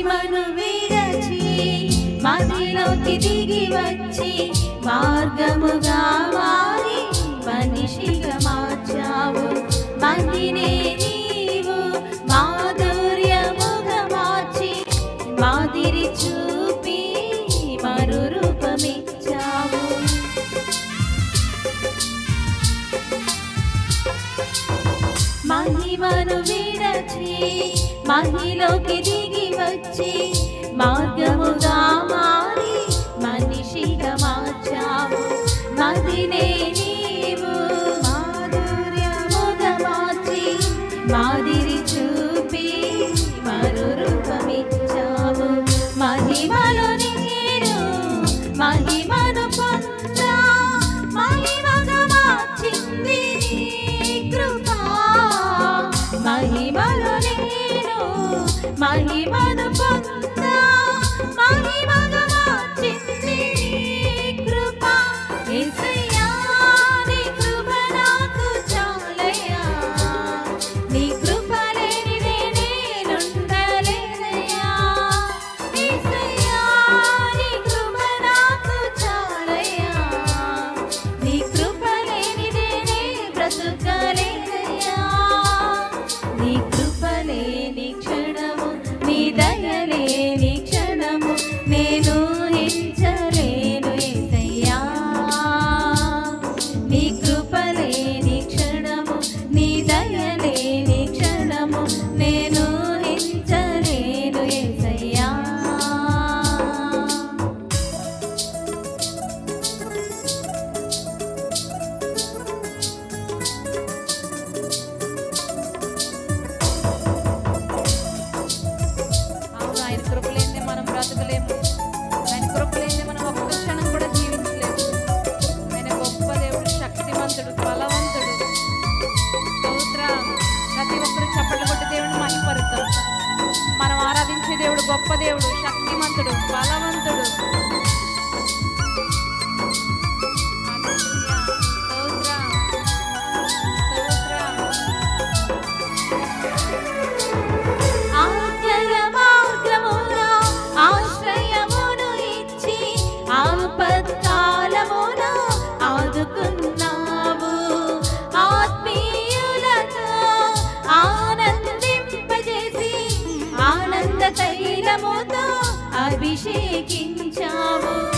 మహిమను విరచి మదిలోకి దిగి వచ్చి మార్గముగా మారి మనిషిగా మార్చావు. మదినే నీవు మాధుర్యముగా మార్చి మాదిరి చూపి మరు రూపమిచ్చావు మహిమను విడచి మహిలోకి దిగి వచ్చి మార్గముగా మారి మనిషిగా మార్చావు. మదినే నీవు మాధుర్యముగా మార్చి మాదిరి చూపి మరో రూపమిచ్చావు మహిమలో నేను మహిమ మహిమను పొందా మహిమగా మార్చింది నీ కృపా. యేసయ్యా నీ కృప నాకు చాలయ్యా. నీ కృప లేనిదే నేనుండలేనయ్యా యేసయ్యా నీ కృప నాకు చాలయ్యా. నీ కృప లేనిదే నే బ్రతుకలేనయ్యా. నీ కృప శక్తిమంతుడు బలవంతుడు. అభిషేకించావు